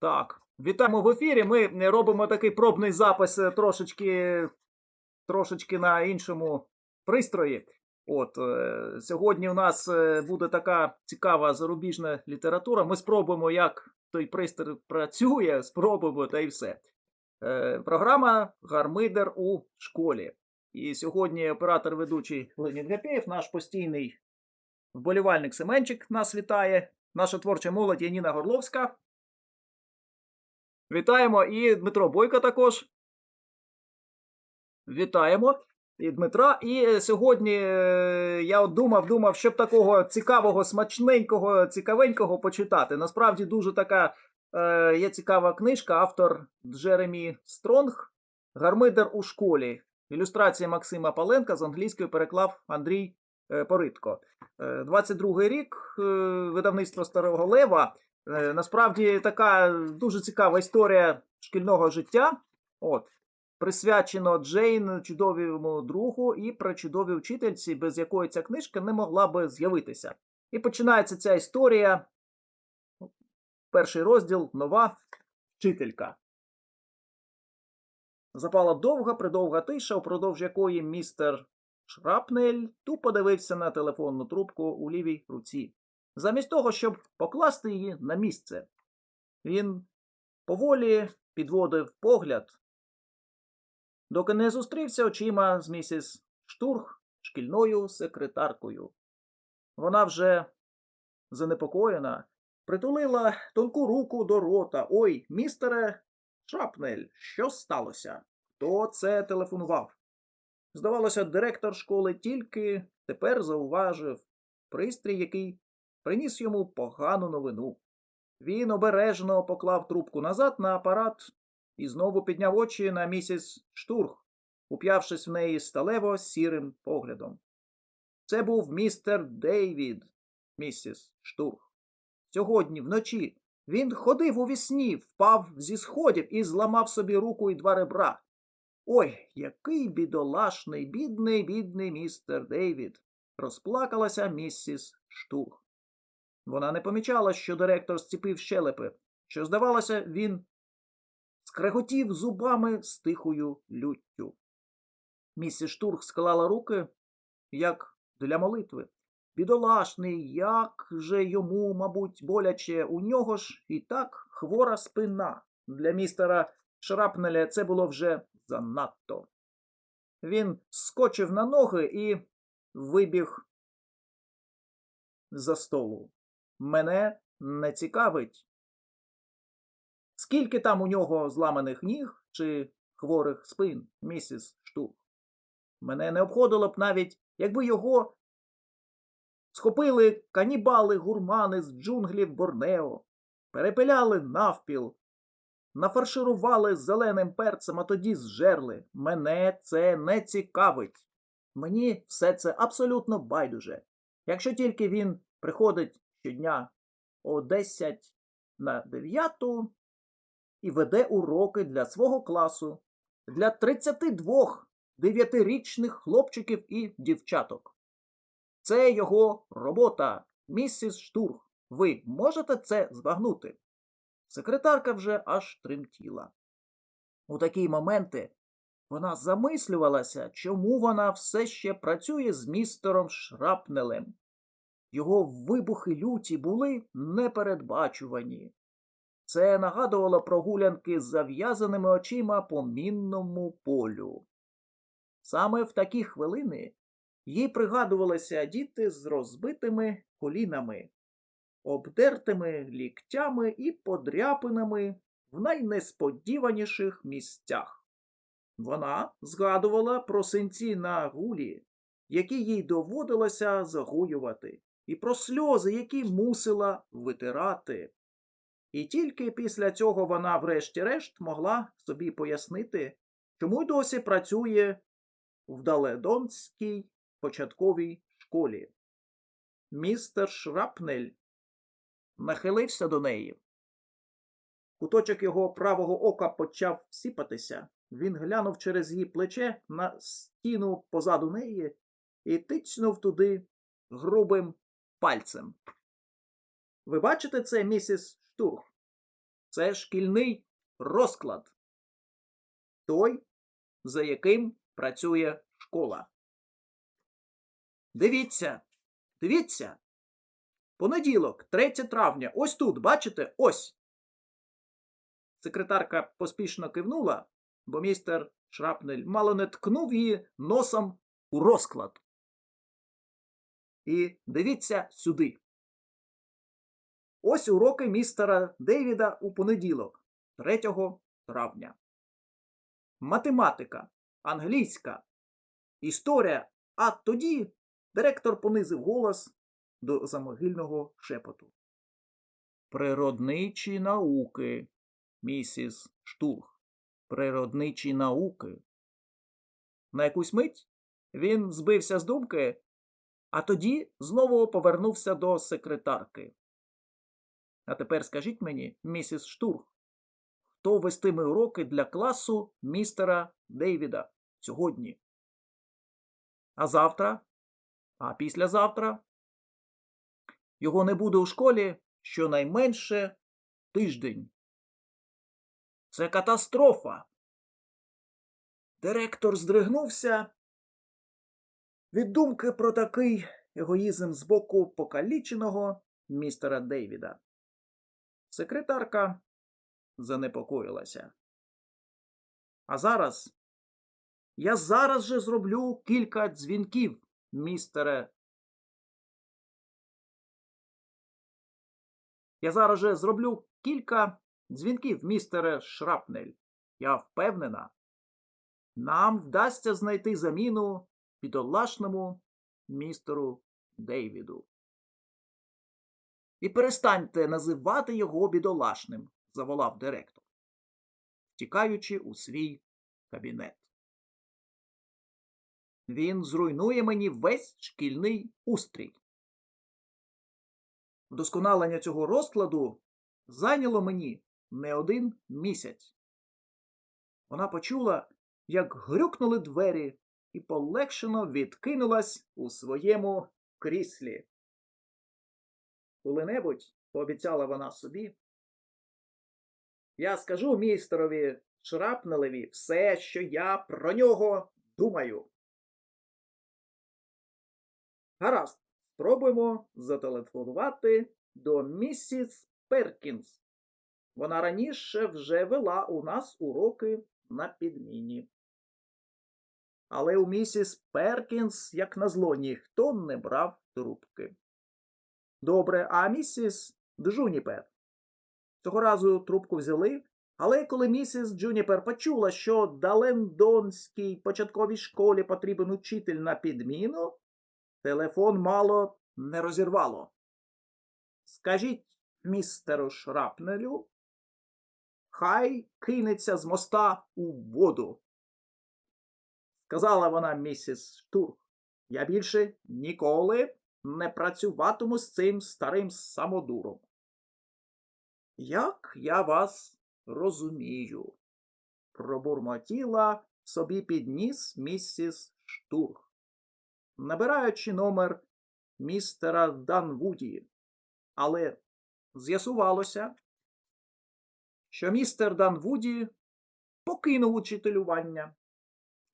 Так, вітаємо в ефірі. Ми робимо такий пробний запис е, трошечки, трошечки на іншому пристрої. От е, сьогодні у нас е, буде така цікава зарубіжна література. Ми спробуємо, як той пристрій працює, спробуємо та й все. Е, програма Гармидер у школі. І сьогодні оператор ведучий Леонід Гапєєв, наш постійний вболівальник Семенчик нас вітає. Наша творча молодь Яніна Горловська. Вітаємо і Дмитро Бойко також. Вітаємо і Дмитра. І е, сьогодні е, я от думав, думав, щоб такого цікавого, смачненького, цікавенького почитати. Насправді дуже така е, є цікава книжка, автор Джеремі Стронг Гармидер у школі. Ілюстрація Максима Паленка з англійської переклав Андрій е, Поритко. Е, 22-й рік видавництво Старого Лева. Е, Насправді така дуже цікава історія шкільного життя. От. Присвячено Джейн, чудовому другу і причудовій вчительці, без якої ця книжка не могла би з'явитися. І починається ця історія. Перший розділ нова вчителька. Запала довга, придовга тиша, упродовж якої містер Шрапнель тупо дивився на телефонну трубку у лівій руці замість того, щоб покласти її на місце. Він поволі підводив погляд, доки не зустрівся очима з місіс Штурх, шкільною секретаркою. Вона вже занепокоєна, притулила тонку руку до рота. Ой, містере Шрапнель, що сталося? Хто це телефонував? Здавалося, директор школи тільки тепер зауважив пристрій, який приніс йому погану новину. Він обережно поклав трубку назад на апарат і знову підняв очі на місіс Штурх, уп'явшись в неї сталево сірим поглядом. Це був містер Дейвід, місіс Штурх. Сьогодні вночі він ходив у вісні, впав зі сходів і зламав собі руку і два ребра. Ой, який бідолашний, бідний, бідний містер Дейвід, розплакалася місіс Штурх. Вона не помічала, що директор зціпив щелепи, що, здавалося, він скреготів зубами з тихою люттю. Місіс Штурх склала руки, як для молитви. Бідолашний, як же йому, мабуть, боляче, у нього ж і так хвора спина. Для містера Шрапнеля це було вже занадто. Він скочив на ноги і вибіг за столу. Мене не цікавить. Скільки там у нього зламаних ніг чи хворих спин, місіс Штурх? Мене не обходило б навіть, якби його схопили канібали гурмани з джунглів Борнео, перепиляли навпіл, нафарширували зеленим перцем, а тоді зжерли. Мене це не цікавить. Мені все це абсолютно байдуже. Якщо тільки він приходить щодня о 10 на 9 і веде уроки для свого класу, для 32 дев'ятирічних хлопчиків і дівчаток. Це його робота, місіс Штурх. Ви можете це збагнути? Секретарка вже аж тремтіла. У такі моменти вона замислювалася, чому вона все ще працює з містером Шрапнелем. Його вибухи люті були непередбачувані. Це нагадувало прогулянки з зав'язаними очима по мінному полю. Саме в такі хвилини їй пригадувалися діти з розбитими колінами, обдертими ліктями і подряпинами в найнесподіваніших місцях. Вона згадувала про синці на гулі, які їй доводилося загоювати, і про сльози, які мусила витирати. І тільки після цього вона, врешті-решт, могла собі пояснити, чому й досі працює в Даледонській початковій школі. Містер Шрапнель нахилився до неї. Куточок його правого ока почав сіпатися. Він глянув через її плече на стіну позаду неї і тицнув туди грубим пальцем. Ви бачите це, місіс Штурх? Це шкільний розклад. Той, за яким працює школа. Дивіться, дивіться. Понеділок, 3 травня, ось тут, бачите, ось. Секретарка поспішно кивнула, бо містер Шрапнель мало не ткнув її носом у розклад. І дивіться сюди. Ось уроки містера Дейвіда у понеділок, 3 травня. Математика, англійська, історія, а тоді директор понизив голос до замогильного шепоту. Природничі науки, місіс Штурх. Природничі науки. На якусь мить він збився з думки, а тоді знову повернувся до секретарки. А тепер скажіть мені, місіс Штурх, хто вестиме уроки для класу містера Дейвіда сьогодні? А завтра? А післязавтра? Його не буде у школі щонайменше тиждень. Це катастрофа. Директор здригнувся від думки про такий егоїзм з боку покаліченого містера Дейвіда. Секретарка занепокоїлася. А зараз я зараз же зроблю кілька дзвінків, містере. Я зараз же зроблю кілька дзвінків, містере Шрапнель. Я впевнена, нам вдасться знайти заміну бідолашному містеру Дейвіду. І перестаньте називати його бідолашним, заволав директор, втікаючи у свій кабінет. Він зруйнує мені весь шкільний устрій. Вдосконалення цього розкладу зайняло мені не один місяць. Вона почула, як грюкнули двері, і полегшено відкинулась у своєму кріслі. Коли-небудь, пообіцяла вона собі, я скажу містерові Шрапнелеві все, що я про нього думаю. Гаразд, спробуємо зателефонувати до місіс Перкінс. Вона раніше вже вела у нас уроки на підміні. Але у місіс Перкінс, як назло, ніхто не брав трубки. Добре, а місіс Джуніпер? Цього разу трубку взяли, але коли місіс Джуніпер почула, що Далендонській початковій школі потрібен учитель на підміну, телефон мало не розірвало. Скажіть містеру Шрапнелю, хай кинеться з моста у воду. Сказала вона місіс Штурх, я більше ніколи не працюватиму з цим старим самодуром. Як я вас розумію, пробурмотіла собі підніс місіс Штурх, набираючи номер містера Данвуді, але з'ясувалося, що містер Данвуді покинув учителювання.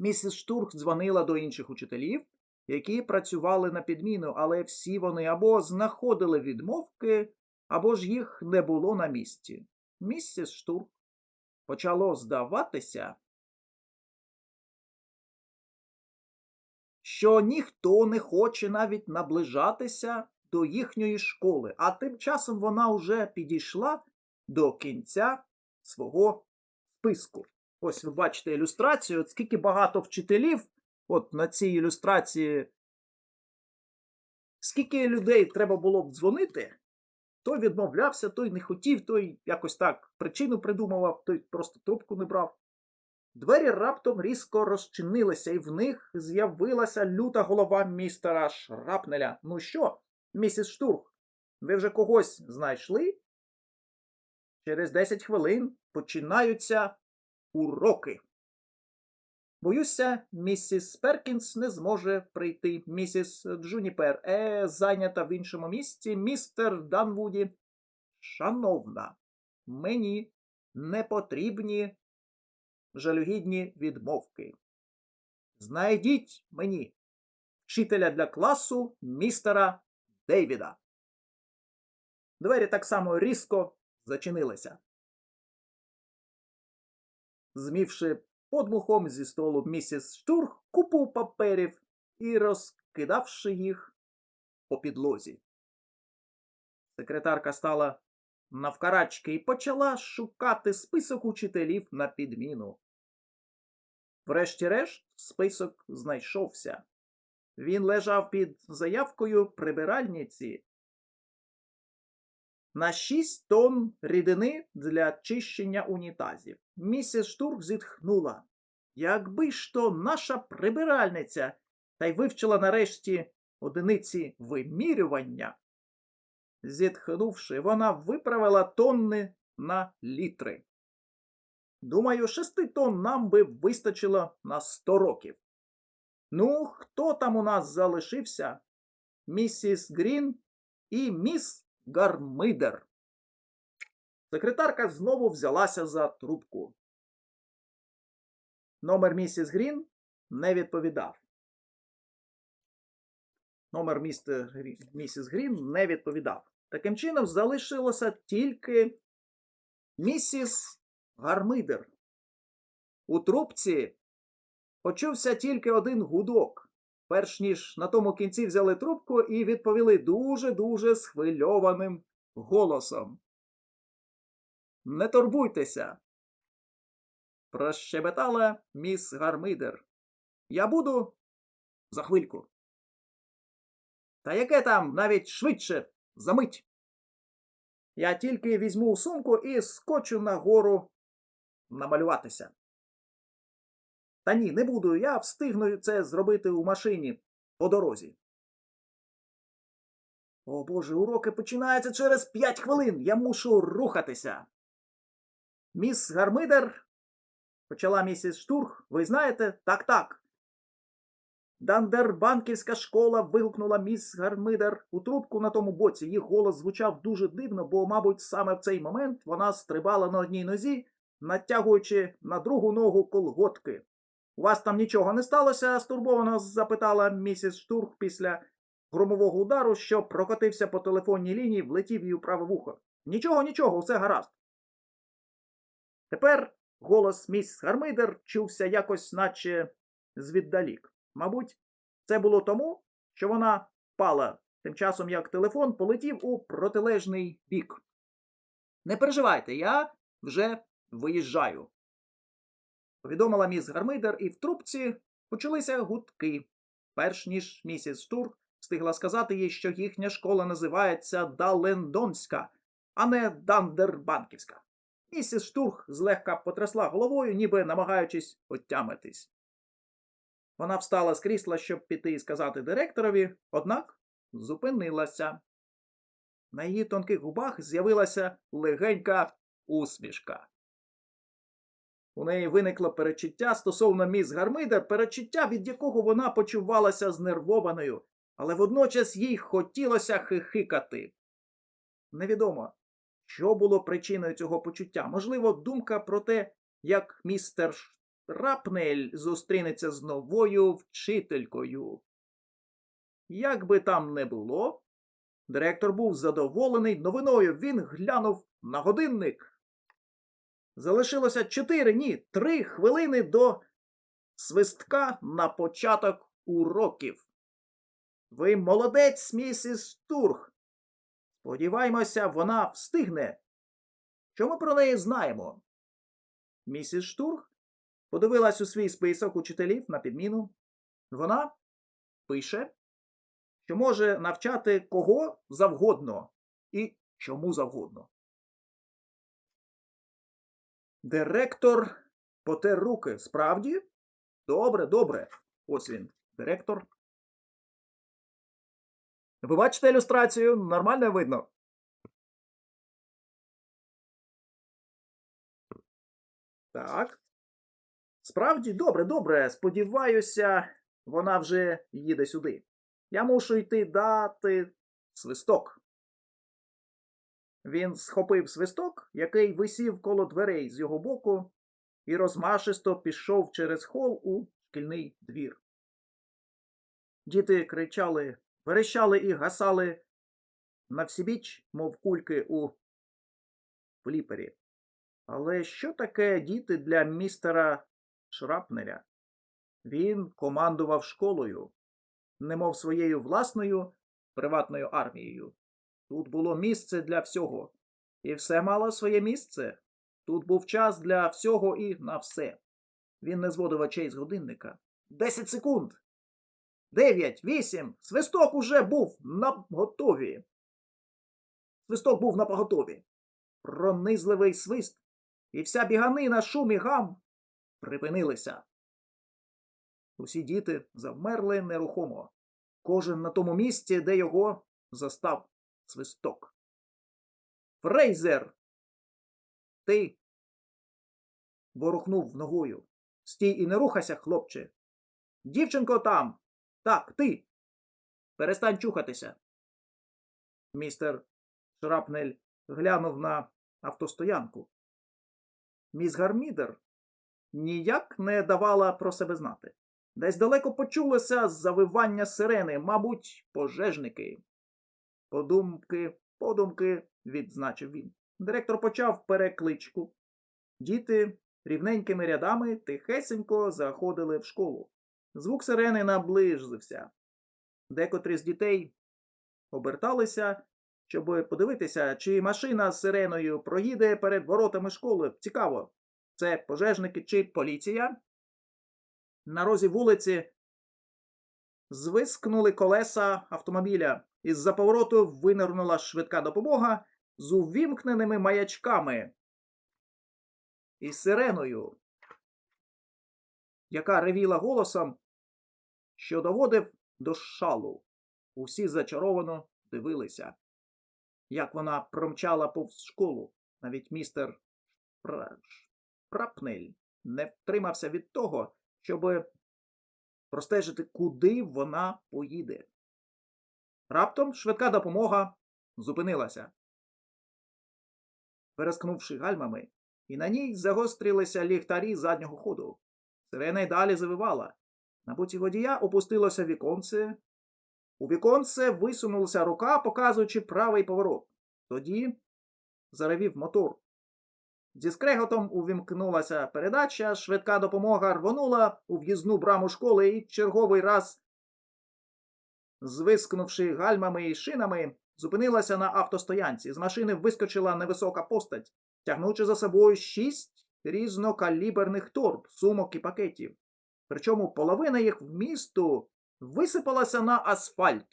Місіс Штурх дзвонила до інших учителів, які працювали на підміну, але всі вони або знаходили відмовки, або ж їх не було на місці. Місіс Штурх почало здаватися, що ніхто не хоче навіть наближатися до їхньої школи, а тим часом вона вже підійшла до кінця свого списку. Ось ви бачите ілюстрацію, от скільки багато вчителів, от на цій ілюстрації, скільки людей треба було б дзвонити, той відмовлявся, той не хотів, той якось так причину придумував, той просто трубку не брав. Двері раптом різко розчинилися, і в них з'явилася люта голова містера Шрапнеля. Ну що, місіс Штурх, ви вже когось знайшли? Через 10 хвилин починаються уроки. Боюся, місіс Перкінс не зможе прийти. Місіс Джуніпер е зайнята в іншому місці, містер Данвуді. Шановна, мені не потрібні жалюгідні відмовки. Знайдіть мені вчителя для класу містера Дейвіда. Двері так само різко зачинилися. Змівши подмухом зі столу місіс Штурх купу паперів і розкидавши їх по підлозі. Секретарка стала навкарачки і почала шукати список учителів на підміну. Врешті-решт, список знайшовся. Він лежав під заявкою прибиральниці на 6 тонн рідини для чищення унітазів. Місіс Штурк зітхнула. Якби ж то наша прибиральниця та й вивчила нарешті одиниці вимірювання. Зітхнувши, вона виправила тонни на літри. Думаю, шести тонн нам би вистачило на сто років. Ну, хто там у нас залишився? Місіс Грін і міс Гармидер. Секретарка знову взялася за трубку. Номер місіс Грін не відповідав. Номер місіс Грін не відповідав. Таким чином, залишилося тільки місіс Гармидер. У трубці почувся тільки один гудок, перш ніж на тому кінці взяли трубку і відповіли дуже-дуже схвильованим голосом. Не турбуйтеся. Прощебетала міс Гармидер. Я буду за хвильку. Та яке там навіть швидше замить. Я тільки візьму сумку і скочу нагору намалюватися. Та ні, не буду. Я встигну це зробити у машині по дорозі. О Боже, уроки починаються через п'ять хвилин. Я мушу рухатися. Міс Гармидер, почала місіс Штурх, ви знаєте? Так, так. Дандербанківська школа. вигукнула міс Гармидер у трубку на тому боці. Їх голос звучав дуже дивно, бо, мабуть, саме в цей момент вона стрибала на одній нозі, натягуючи на другу ногу колготки. У вас там нічого не сталося? стурбовано запитала місіс Штурх після громового удару, що прокотився по телефонній лінії, влетів їй у праве вухо. Нічого, нічого, все гаразд. Тепер голос міс Гармидер чувся якось, наче звіддалік. Мабуть, це було тому, що вона впала, тим часом як телефон полетів у протилежний бік. Не переживайте, я вже виїжджаю. Повідомила міс Гармидер, і в трубці почалися гудки. Перш ніж місіс Штурк встигла сказати їй, що їхня школа називається Далендонська, а не Дандербанківська. Місіс Штурх злегка потрясла головою, ніби намагаючись отямитись. Вона встала з крісла, щоб піти і сказати директорові, однак зупинилася. На її тонких губах з'явилася легенька усмішка. У неї виникло перечуття стосовно міс Гармидер, перечуття, від якого вона почувалася знервованою, але водночас їй хотілося хихикати. Невідомо, що було причиною цього почуття. Можливо, думка про те, як містер Рапнель зустрінеться з новою вчителькою. Як би там не було, директор був задоволений новиною. Він глянув на годинник. Залишилося чотири, ні, три хвилини до свистка на початок уроків. Ви молодець, місіс Турх. Сподіваємося, вона встигне. Що ми про неї знаємо? Місіс Штурх подивилась у свій список учителів на підміну. Вона пише, що може навчати кого завгодно і чому завгодно. Директор потер руки. Справді? Добре, добре. Ось він, директор. Ви бачите ілюстрацію? Нормально видно. Так. Справді, добре, добре. Сподіваюся, вона вже їде сюди. Я мушу йти дати свисток. Він схопив свисток, який висів коло дверей з його боку, і розмашисто пішов через хол у шкільний двір. Діти кричали, верещали і гасали на всібіч, мов кульки у фліпері. Але що таке діти для містера Шрапнеля? Він командував школою, немов своєю власною приватною армією. Тут було місце для всього, і все мало своє місце. Тут був час для всього і на все. Він не зводив очей з годинника. Десять секунд. Дев'ять, вісім. Свисток уже був на готові. Свисток був на поготові. Пронизливий свист, і вся біганина, шум і гам припинилися. Усі діти завмерли нерухомо, кожен на тому місці, де його застав свисток. Фрейзер! Ти. ворухнув ногою. Стій і не рухайся, хлопче. Дівчинко там. Так, ти. Перестань чухатися. Містер Шрапнель глянув на автостоянку. Міс Гармідер ніяк не давала про себе знати. Десь далеко почулося завивання сирени, мабуть, пожежники. Подумки, подумки, відзначив він. Директор почав перекличку. Діти рівненькими рядами тихесенько заходили в школу. Звук сирени наближився. Декотрі з дітей оберталися, щоб подивитися, чи машина з сиреною проїде перед воротами школи. Цікаво, це пожежники чи поліція? На розі вулиці звискнули колеса автомобіля. Із-за повороту винирнула швидка допомога з увімкненими маячками і сиреною, яка ревіла голосом, що доводив до шалу. Усі зачаровано дивилися, як вона промчала повз школу. Навіть містер Прапнель не втримався від того, щоб простежити, куди вона поїде. Раптом швидка допомога зупинилася. Перескнувши гальмами, і на ній загострилися ліхтарі заднього ходу. Сирена й далі завивала. На боці водія опустилося віконце. У віконце висунулася рука, показуючи правий поворот. Тоді заревів мотор. Зі скреготом увімкнулася передача, швидка допомога рвонула у в'їзну браму школи і черговий раз, звискнувши гальмами і шинами, зупинилася на автостоянці. З машини вискочила невисока постать, тягнучи за собою шість різнокаліберних торб, сумок і пакетів. Причому половина їх вмісту висипалася на асфальт.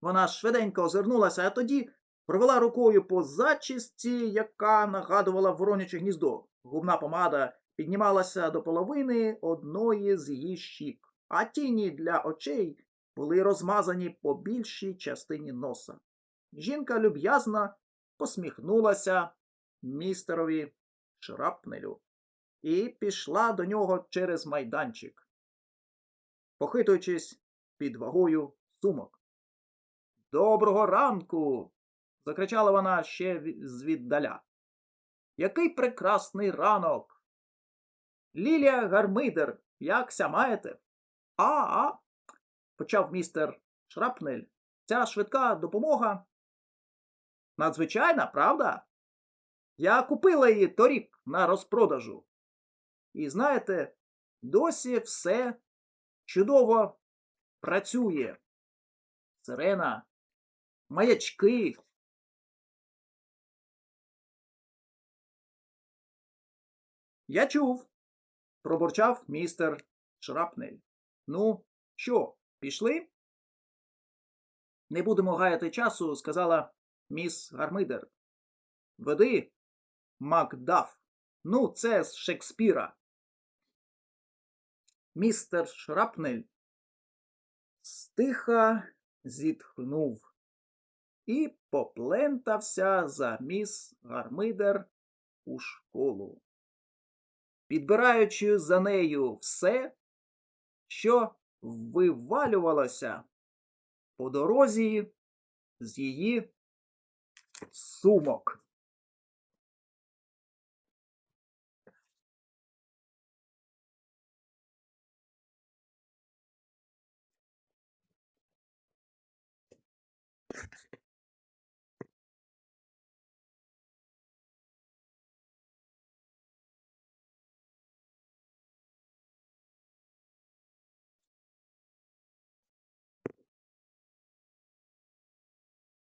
Вона швиденько озирнулася, а тоді провела рукою по зачісті, яка нагадувала вороняче гніздо. Губна помада піднімалася до половини одної з її щік, а тіні для очей були розмазані по більшій частині носа. Жінка люб'язно посміхнулася містерові Шрапнелю і пішла до нього через майданчик, похитуючись під вагою сумок. Доброго ранку! Закричала вона ще звіддаля. Який прекрасний ранок! Лілія Гармидер, якся маєте? А, а, почав містер Шрапнель. Ця швидка допомога. Надзвичайна, правда? Я купила її торік на розпродажу. І знаєте, досі все чудово працює. Сирена, маячки. Я чув, пробурчав містер Шрапнель. Ну, що, пішли? Не будемо гаяти часу, сказала міс Гармидер. Веди, Макдаф. Ну, це з Шекспіра. Містер Шрапнель стиха зітхнув і поплентався за міс Гармидер у школу, підбираючи за нею все, що вивалювалося по дорозі з її сумок.